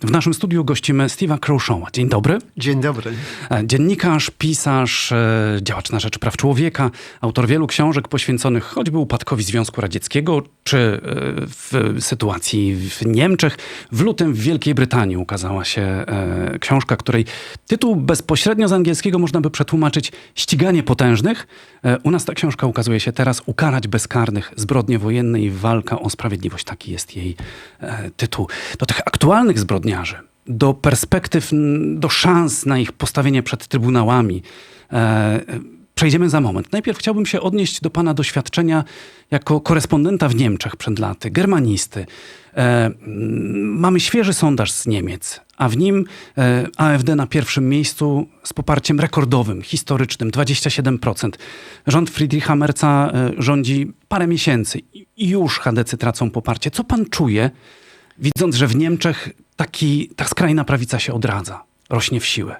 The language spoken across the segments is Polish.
W naszym studiu gościmy Steve'a Crowshawa. Dzień dobry. Dzień dobry. E, dziennikarz, pisarz, e, działacz na rzecz praw człowieka, autor wielu książek poświęconych choćby upadkowi Związku Radzieckiego, czy e, w sytuacji w Niemczech. W lutym w Wielkiej Brytanii ukazała się książka, której tytuł bezpośrednio z angielskiego można by przetłumaczyć Ściganie potężnych. U nas ta książka ukazuje się teraz Ukarać bezkarnych, zbrodnie wojenne i walka o sprawiedliwość. Taki jest jej tytuł. Do tych aktualnych zbrodni zbrodniarzy, do perspektyw, do szans na ich postawienie przed trybunałami. E, przejdziemy za moment. Najpierw chciałbym się odnieść do Pana doświadczenia jako korespondenta w Niemczech przed laty, germanisty. E, mamy świeży sondaż z Niemiec, a w nim e, AfD na pierwszym miejscu z poparciem rekordowym, historycznym 27%. Rząd Friedricha Merca e, rządzi parę miesięcy i już chadecy tracą poparcie. Co Pan czuje? widząc, że w Niemczech taki, ta skrajna prawica się odradza, rośnie w siłę.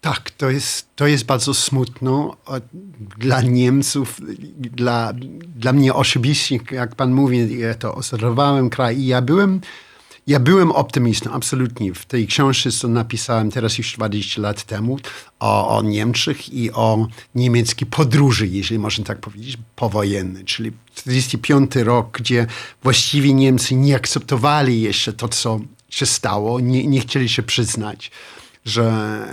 Tak, to jest, to jest bardzo smutno dla Niemców, dla, dla mnie osobiście, jak pan mówi, ja to obserwowałem kraj i ja byłem ja byłem optymistą, absolutnie. W tej książce, co napisałem teraz już 20 lat temu o, o Niemczech i o niemieckiej podróży, jeżeli można tak powiedzieć, powojennej, czyli 45 rok, gdzie właściwie Niemcy nie akceptowali jeszcze to, co się stało, nie, nie chcieli się przyznać, że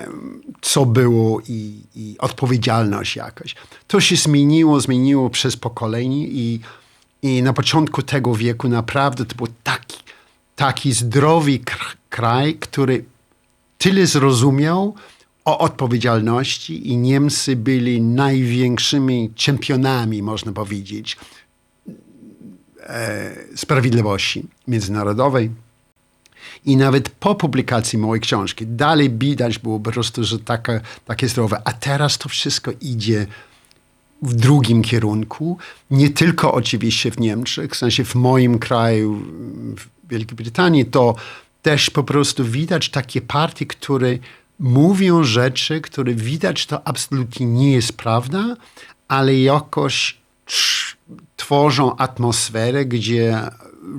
co było i, i odpowiedzialność jakaś. To się zmieniło, zmieniło przez pokolenie i, i na początku tego wieku naprawdę to był taki taki zdrowy kraj, który tyle zrozumiał o odpowiedzialności i Niemcy byli największymi czempionami, można powiedzieć, e, sprawiedliwości międzynarodowej. I nawet po publikacji mojej książki dalej widać było po prostu, że taka, takie zdrowe. A teraz to wszystko idzie w drugim kierunku. Nie tylko oczywiście w Niemczech, w sensie w moim kraju, w Wielkiej Brytanii, to też po prostu widać takie partie, które mówią rzeczy, które widać, to absolutnie nie jest prawda, ale jakoś tworzą atmosferę, gdzie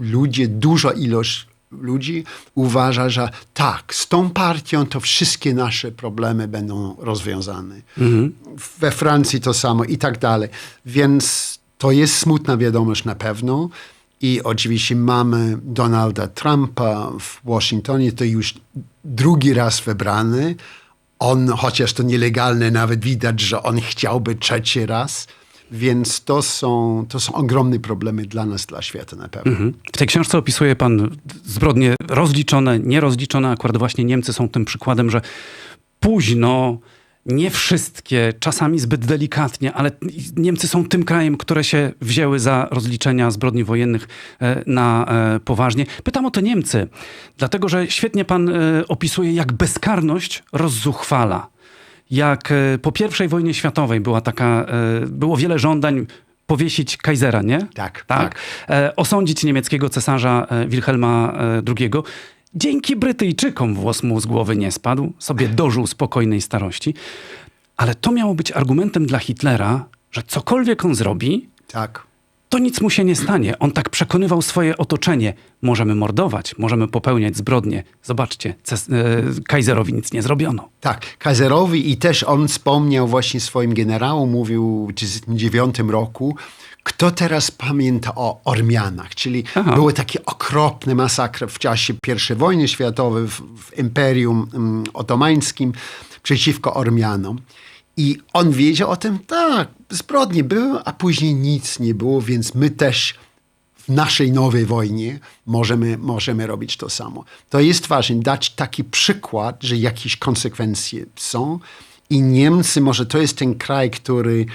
ludzie, duża ilość ludzi uważa, że tak, z tą partią to wszystkie nasze problemy będą rozwiązane. Mhm. We Francji to samo i tak dalej. Więc to jest smutna wiadomość na pewno. I oczywiście mamy Donalda Trumpa w Waszyngtonie, to już drugi raz wybrany. On, chociaż to nielegalne, nawet widać, że on chciałby trzeci raz. Więc to są, to są ogromne problemy dla nas, dla świata na pewno. Mhm. W tej książce opisuje pan zbrodnie rozliczone, nierozliczone. Akurat właśnie Niemcy są tym przykładem, że późno nie wszystkie, czasami zbyt delikatnie, ale Niemcy są tym krajem, które się wzięły za rozliczenia zbrodni wojennych e, na e, poważnie. Pytam o te Niemcy, dlatego że świetnie pan e, opisuje, jak bezkarność rozzuchwala. Jak po I wojnie światowej była taka, było wiele żądań powiesić Kaisera, nie? Tak. tak. tak. Osądzić niemieckiego cesarza Wilhelma II. Dzięki Brytyjczykom włos mu z głowy nie spadł, sobie dożył spokojnej starości. Ale to miało być argumentem dla Hitlera, że cokolwiek on zrobi, tak. To nic mu się nie stanie. On tak przekonywał swoje otoczenie. Możemy mordować, możemy popełniać zbrodnie. Zobaczcie, e, Kaiserowi nic nie zrobiono. Tak, Kaiserowi i też on wspomniał właśnie swoim generałom, mówił w 1909 roku, kto teraz pamięta o Ormianach? Czyli Aha. były takie okropne masakry w czasie I wojny światowej w, w Imperium um, Otomańskim przeciwko Ormianom. I on wiedział o tym, tak, zbrodnie były, a później nic nie było, więc my też w naszej nowej wojnie możemy, możemy robić to samo. To jest ważne, dać taki przykład, że jakieś konsekwencje są. I Niemcy, może to jest ten kraj, który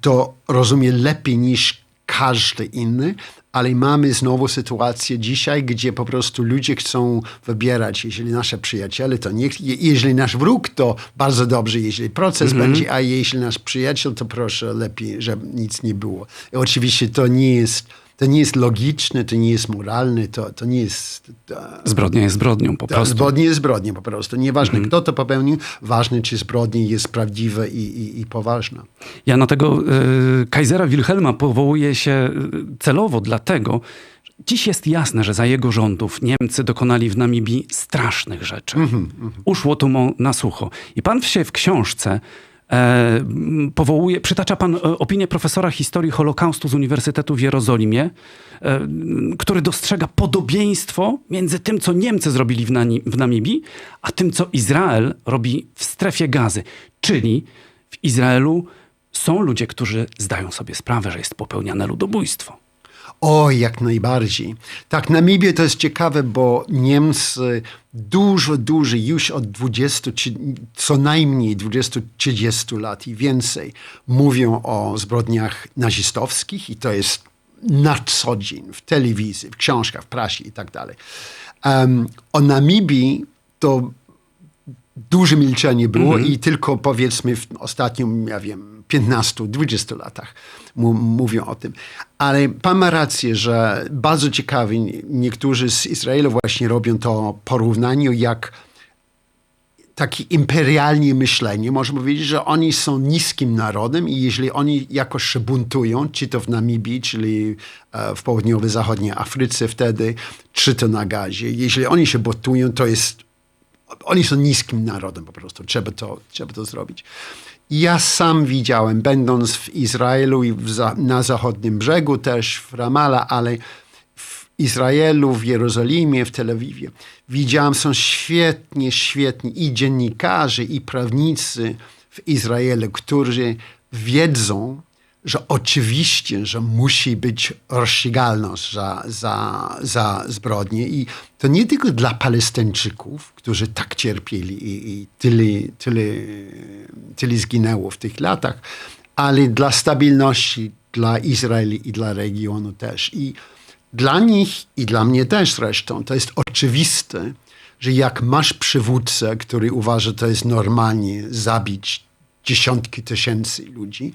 to rozumie lepiej niż każdy inny, ale mamy znowu sytuację dzisiaj, gdzie po prostu ludzie chcą wybierać, jeżeli nasze przyjaciele, to niech, jeżeli nasz wróg, to bardzo dobrze, jeżeli proces mm -hmm. będzie, a jeśli nasz przyjaciel, to proszę lepiej, żeby nic nie było. I oczywiście to nie jest to nie jest logiczne, to nie jest moralne, to, to nie jest... To, zbrodnia jest zbrodnią po prostu. Zbrodnia jest zbrodnią po prostu. Nieważne mhm. kto to popełnił, ważne czy zbrodnia jest prawdziwa i, i, i poważna. Ja na tego y, Kaisera Wilhelma powołuję się e, celowo dlatego, Dziś jest jasne, że za jego rządów Niemcy dokonali w Namibii strasznych rzeczy. Uszło to mu na sucho. I pan się w książce e, powołuje, przytacza pan e, opinię profesora historii Holokaustu z Uniwersytetu w Jerozolimie, e, który dostrzega podobieństwo między tym, co Niemcy zrobili w, Nani- w Namibii, a tym, co Izrael robi w strefie gazy. Czyli w Izraelu są ludzie, którzy zdają sobie sprawę, że jest popełniane ludobójstwo. O, jak najbardziej. Tak, Namibia to jest ciekawe, bo Niemcy dużo, dużo, już od 20, czy co najmniej 20-30 lat i więcej mówią o zbrodniach nazistowskich i to jest na co dzień w telewizji, w książkach, w prasie i tak dalej. Um, o Namibii to duże milczenie było i tylko powiedzmy w ostatnim, ja wiem, 15-20 latach mówią o tym. Ale pan ma rację, że bardzo ciekawe, niektórzy z Izraela właśnie robią to porównanie, jak takie imperialne myślenie. Można powiedzieć, że oni są niskim narodem i jeżeli oni jakoś się buntują, czy to w Namibii, czyli e, w południowo-zachodniej Afryce wtedy, czy to na gazie, jeżeli oni się buntują, to jest oni są niskim narodem po prostu. Trzeba to, trzeba to zrobić. Ja sam widziałem, będąc w Izraelu i w za, na zachodnim brzegu też, w Ramallah, ale w Izraelu, w Jerozolimie, w Tel Awiwie. Widziałem, są świetnie, świetni i dziennikarze, i prawnicy w Izraelu, którzy wiedzą, że oczywiście, że musi być rozścigalność za, za, za zbrodnie i to nie tylko dla Palestyńczyków, którzy tak cierpieli i, i tyle, tyle, tyle zginęło w tych latach, ale dla stabilności, dla Izraela i dla regionu też. I dla nich i dla mnie też zresztą to jest oczywiste, że jak masz przywódcę, który uważa, że to jest normalnie zabić dziesiątki tysięcy ludzi,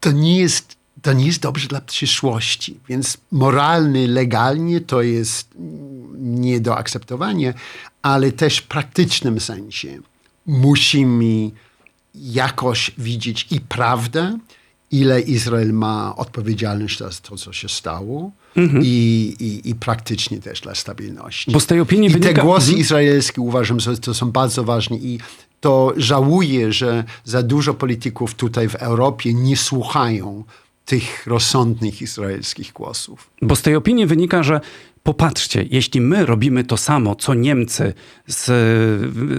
to nie jest, to nie jest dobrze dla przyszłości. Więc moralnie, legalnie to jest nie do akceptowania, ale też w praktycznym sensie musimy jakoś widzieć i prawdę, ile Izrael ma odpowiedzialność za to, co się stało i, i, i praktycznie też dla stabilności. Bo z tej opinii I te wynika... głosy Mhm. izraelskie uważam, że to są bardzo ważne i to żałuję, że za dużo polityków tutaj w Europie nie słuchają tych rozsądnych izraelskich głosów. Bo z tej opinii wynika, że popatrzcie, jeśli my robimy to samo, co Niemcy z,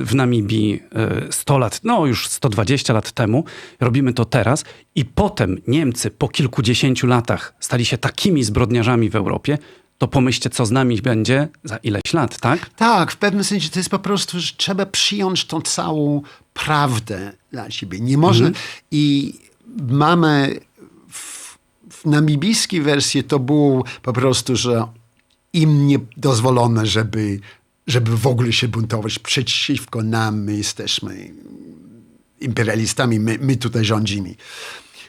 w Namibii e, 100 lat, no już 120 lat temu, robimy to teraz i potem Niemcy po kilkudziesięciu latach stali się takimi zbrodniarzami w Europie, to pomyślcie, co z nami będzie za ileś lat, tak? Tak, w pewnym sensie to jest po prostu, że trzeba przyjąć tą całą prawdę dla siebie. Nie można. I mamy w, w namibijskiej wersji to było po prostu, że im nie dozwolono, żeby, żeby w ogóle się buntować przeciwko nam. My jesteśmy imperialistami, my, my tutaj rządzimy.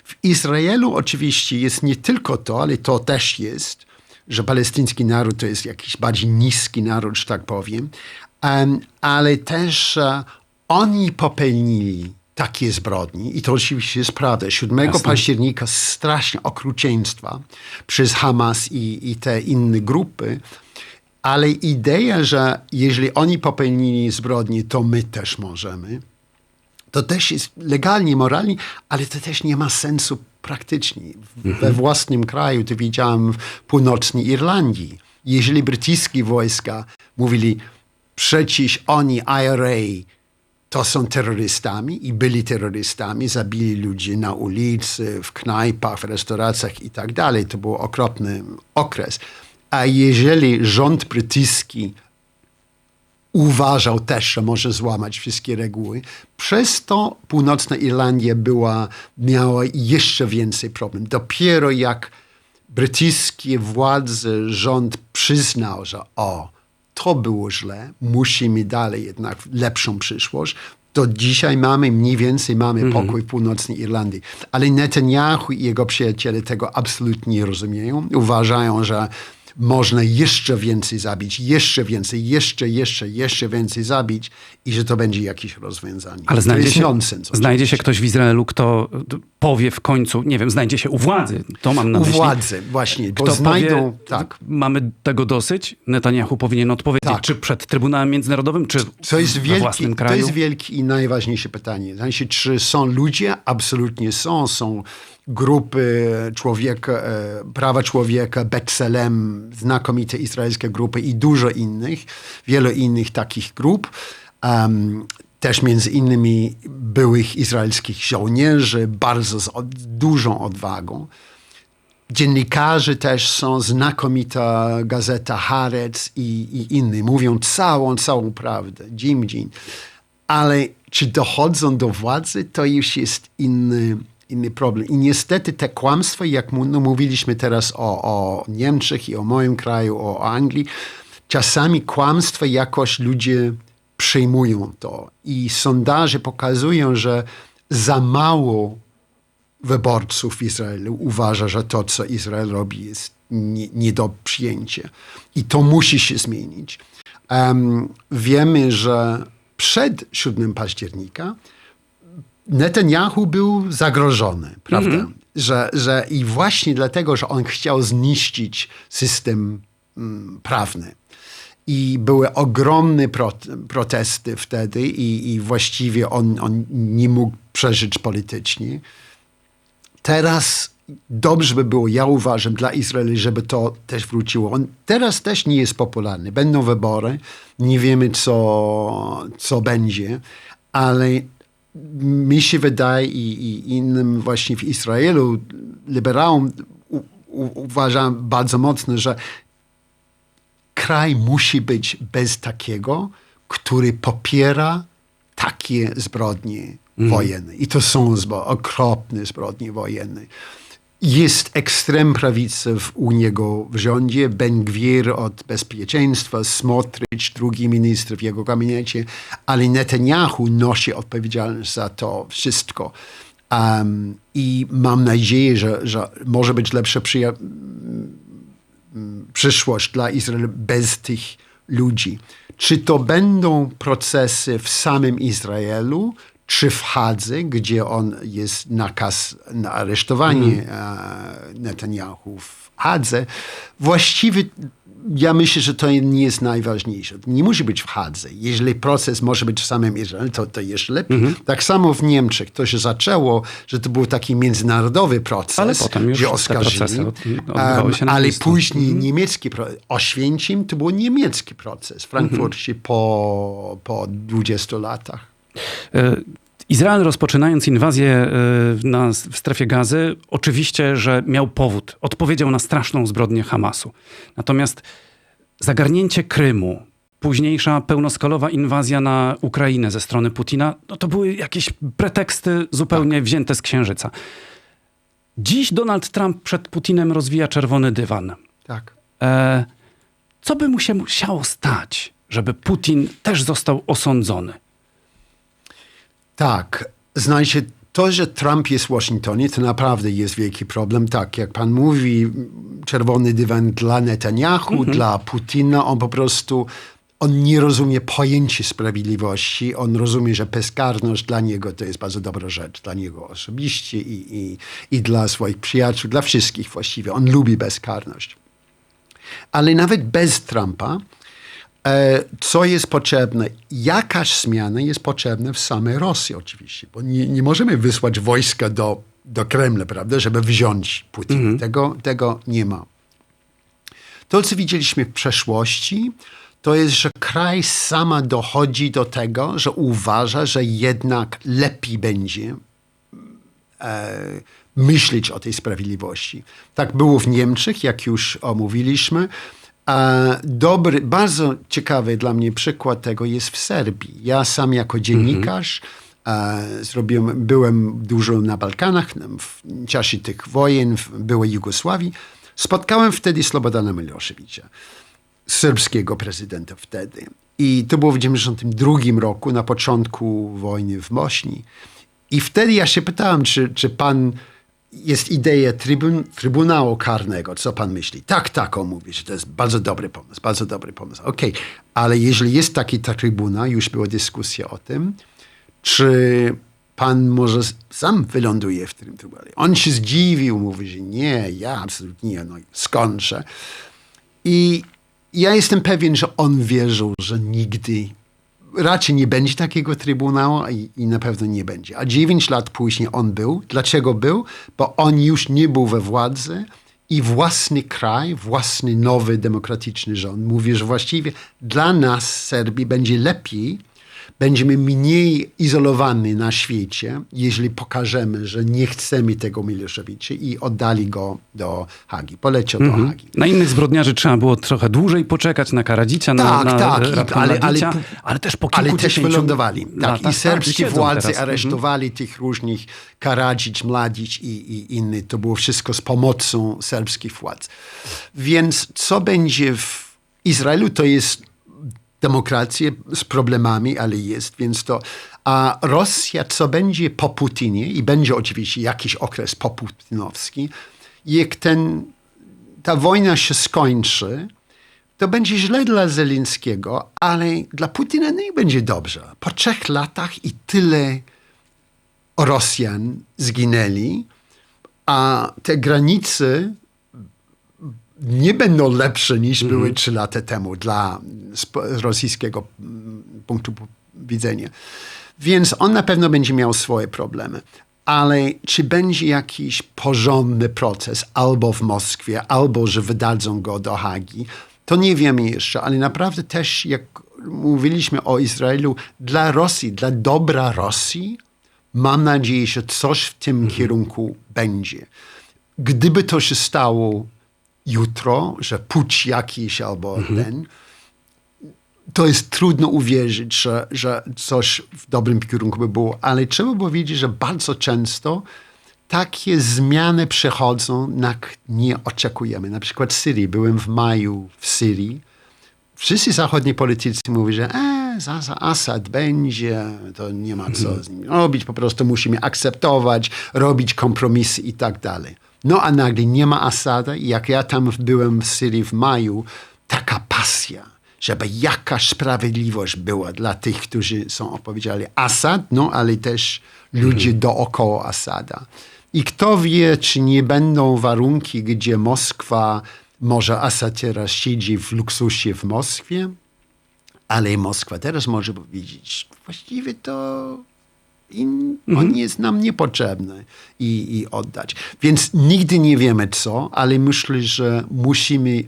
W Izraelu oczywiście jest nie tylko to, ale to też jest, że palestyński naród to jest jakiś bardziej niski naród, że tak powiem, ale też uh, oni popełnili takie zbrodnie i to oczywiście jest prawda. 7 Jasne. października strasznie okrucieństwa przez Hamas i, i te inne grupy, ale idea, że jeżeli oni popełnili zbrodnie, to my też możemy, to też jest legalnie, moralnie, ale to też nie ma sensu praktycznie. W- We własnym kraju, to widziałem w północnej Irlandii, jeżeli brytyjskie wojska mówili, przecież oni IRA to są terrorystami i byli terrorystami, zabili ludzi na ulicy, w knajpach, w restauracjach i tak dalej. To był okropny okres. A jeżeli rząd brytyjski uważał też, że może złamać wszystkie reguły. Przez to północna Irlandia była, miała jeszcze więcej problemów. Dopiero jak brytyjskie władze, rząd przyznał, że o, to było źle, musimy dalej jednak lepszą przyszłość, to dzisiaj mamy mniej więcej mamy pokój w północnej Irlandii. Ale Netanyahu i jego przyjaciele tego absolutnie nie rozumieją. Uważają, że można jeszcze więcej zabić, jeszcze więcej, jeszcze, jeszcze, jeszcze więcej zabić i że to będzie jakieś rozwiązanie. Ale znajdzie się, nonsens. znajdzie się ktoś w Izraelu, kto powie w końcu, nie wiem, znajdzie się u władzy, to mam na U myśli. władzy, właśnie, bo Kto znajdą, powie, tak. mamy tego dosyć, Netanyahu powinien odpowiedzieć, Tak. czy przed Trybunałem Międzynarodowym, czy To jest, wielki, własnym kraju. to jest wielkie i najważniejsze pytanie. Znaczy, czy są ludzie? Absolutnie są. Są grupy człowieka, e, prawa człowieka, Betselem, znakomite izraelskie grupy i dużo innych, wiele innych takich grup. Um, też między innymi byłych izraelskich żołnierzy, bardzo z od, dużą odwagą. Dziennikarze też są, znakomita gazeta Haaretz i, i inni. Mówią całą, całą prawdę, dzień dzień. Ale czy dochodzą do władzy, to już jest inny, inny problem. I niestety te kłamstwa, jak no, mówiliśmy teraz o, o Niemczech i o moim kraju, o Anglii, czasami kłamstwa jakoś ludzie przyjmują to. I sondaże pokazują, że za mało wyborców w Izraelu uważa, że to, co Izrael robi, jest nie, nie do przyjęcia. I to musi się zmienić. Em, wiemy, że przed 7 października Netanyahu był zagrożony, prawda? Że, że I właśnie dlatego, że on chciał zniszczyć system mm, prawny. I były ogromne pro, protesty wtedy i, i właściwie on, on nie mógł przeżyć politycznie. Teraz dobrze by było, ja uważam, dla Izraela, żeby to też wróciło. On teraz też nie jest popularny. Będą wybory, nie wiemy, co, co będzie, ale mi się wydaje i, i innym właśnie w Izraelu, liberałom, u, u, uważam bardzo mocno, że kraj musi być bez takiego, który popiera takie zbrodnie wojenne. I to są zbro- okropne zbrodnie wojenne. Jest ekstrem prawicy w, u niego w rządzie, Ben Gwir od bezpieczeństwa, Smotrich, drugi minister w jego gabinecie, ale Netanyahu nosi odpowiedzialność za to wszystko. Um, I mam nadzieję, że, że może być lepsza przyja- przyszłość dla Izraela bez tych ludzi. Czy to będą procesy w samym Izraelu, czy w Hadze, gdzie on jest nakaz na aresztowanie e, Netanyahu w Hadze, właściwie ja myślę, że to nie jest najważniejsze. Nie musi być w Hadze. Jeżeli proces może być w samym Izraelu, to, to jeszcze lepiej. Tak samo w Niemczech to się zaczęło, że to był taki międzynarodowy proces, Ale potem już gdzie oskarżyli. od- ale miejscu. później niemiecki proces. Oświęcim to był niemiecki proces w Frankfurcie po, po 20 latach. Izrael rozpoczynając inwazję e, na, w strefie gazy, oczywiście, że miał powód. Odpowiedział na straszną zbrodnię Hamasu. Natomiast zagarnięcie Krymu, późniejsza pełnoskalowa inwazja na Ukrainę ze strony Putina, no to były jakieś preteksty zupełnie wzięte z księżyca. Dziś Donald Trump przed Putinem rozwija czerwony dywan. Tak. E, co by mu się musiało stać, żeby Putin też został osądzony? Tak. Znaczy, to, że Trump jest w Waszyngtonie, to naprawdę jest wielki problem. Tak, jak pan mówi, czerwony dywan dla Netanyahu, dla Putina, on po prostu on nie rozumie pojęcia sprawiedliwości. On rozumie, że bezkarność dla niego to jest bardzo dobra rzecz, dla niego osobiście i, i, i dla swoich przyjaciół, dla wszystkich właściwie. On lubi bezkarność. Ale nawet bez Trumpa, co jest potrzebne? Jakaś zmiana jest potrzebna w samej Rosji oczywiście, bo nie, nie możemy wysłać wojska do, do Kremla, prawda, żeby wziąć Putina. Tego, tego nie ma. To, co widzieliśmy w przeszłości, to jest, że kraj sama dochodzi do tego, że uważa, że jednak lepiej będzie e, myśleć o tej sprawiedliwości. Tak było w Niemczech, jak już omówiliśmy. A dobry, bardzo ciekawy dla mnie przykład tego jest w Serbii. Ja sam jako dziennikarz e, zrobiłem, byłem dużo na Balkanach w czasie tych wojen w byłej Jugosławii. Spotkałem wtedy Slobodana Miloševića, serbskiego prezydenta wtedy. I to było w 1992 roku, na początku wojny w Bośni. I wtedy ja się pytałem, czy, czy pan jest idea trybun, Trybunału Karnego. Co pan myśli? Tak, tak, on mówi, że to jest bardzo dobry pomysł, bardzo dobry pomysł. Okej, ale jeżeli jest taki ta trybuna, już była dyskusja o tym, czy pan może sam wyląduje w tym trybunale. On się zdziwił, mówi, że nie, ja absolutnie nie, no skończę. I ja jestem pewien, że on wierzył, że nigdy raczej nie będzie takiego trybunału i, i na pewno nie będzie. A dziewięć lat później on był. Dlaczego był? Bo on już nie był we władzy i własny kraj, własny nowy demokratyczny rząd mówi, że właściwie dla nas, Serbii, będzie lepiej, będziemy mniej izolowani na świecie, jeżeli pokażemy, że nie chcemy tego Miloszewicza i oddali go do Hagi. Poleciał do Hagi. Na innych zbrodniarzy trzeba było trochę dłużej poczekać na Karadzicia, na, Tak, na tak, Ratko ale- ale ale też po Ale też wylądowali. Tak, I serbskie siedzą władze teraz. Mhm. aresztowali tych różnych Karadzic, Mladic i, i innych. To było wszystko z pomocą serbskich władz. Więc co będzie w Izraelu, to jest demokracja z problemami, ale jest, więc to... A Rosja, co będzie po Putinie, i będzie oczywiście jakiś okres poputinowski, jak ten, ta wojna się skończy, to będzie źle dla Zelińskiego, ale dla Putina nie będzie dobrze. Po trzech latach i tyle Rosjan zginęli, a te granice nie będą lepsze niż były trzy lata temu dla rosyjskiego punktu widzenia. Więc on na pewno będzie miał swoje problemy. Ale czy będzie jakiś porządny proces albo w Moskwie, albo że wydadzą go do Hagi, to nie wiemy jeszcze, ale naprawdę też, jak mówiliśmy o Izraelu, dla Rosji, dla dobra Rosji, mam nadzieję, że coś w tym kierunku będzie. Gdyby to się stało jutro, że pucz jakiś albo ten, to jest trudno uwierzyć, że, że coś w dobrym kierunku by było, ale trzeba było wiedzieć, że bardzo często takie zmiany przychodzą, na nie oczekujemy. Na przykład w Syrii. Byłem w maju w Syrii. Wszyscy zachodni politycy mówią, że e, za, za Assad będzie, to nie ma co z nim robić, po prostu musimy akceptować, robić kompromisy i tak dalej. No a nagle nie ma Asada i jak ja tam byłem w Syrii w maju, taka pasja, żeby jakaś sprawiedliwość była dla tych, którzy są odpowiedzialni. Assad, no ale też ludzie dookoła Asada. I kto wie, czy nie będą warunki, gdzie Moskwa, może Assad teraz siedzi w luksusie w Moskwie, ale Moskwa teraz może powiedzieć, właściwie to in, on jest nam niepotrzebny i, i oddać. Więc nigdy nie wiemy co, ale myślę, że musimy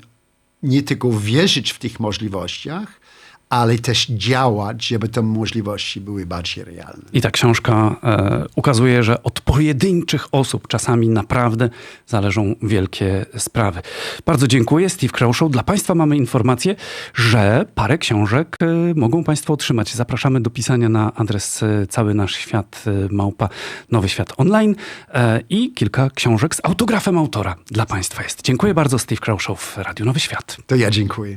nie tylko wierzyć w tych możliwościach, ale też działać, żeby te możliwości były bardziej realne. I ta książka e, ukazuje, że od pojedynczych osób czasami naprawdę zależą wielkie sprawy. Bardzo dziękuję. Steve Krauszow. Dla Państwa mamy informację, że parę książek e, mogą Państwo otrzymać. Zapraszamy do pisania na adres e, cały nasz świat e, małpa Nowy Świat Online e, i kilka książek z autografem autora dla Państwa jest. Dziękuję bardzo. Steve Krauszow w Radiu Nowy Świat. To ja dziękuję.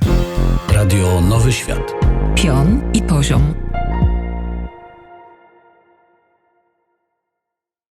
Radio Nowy Świat. Pion i poziom.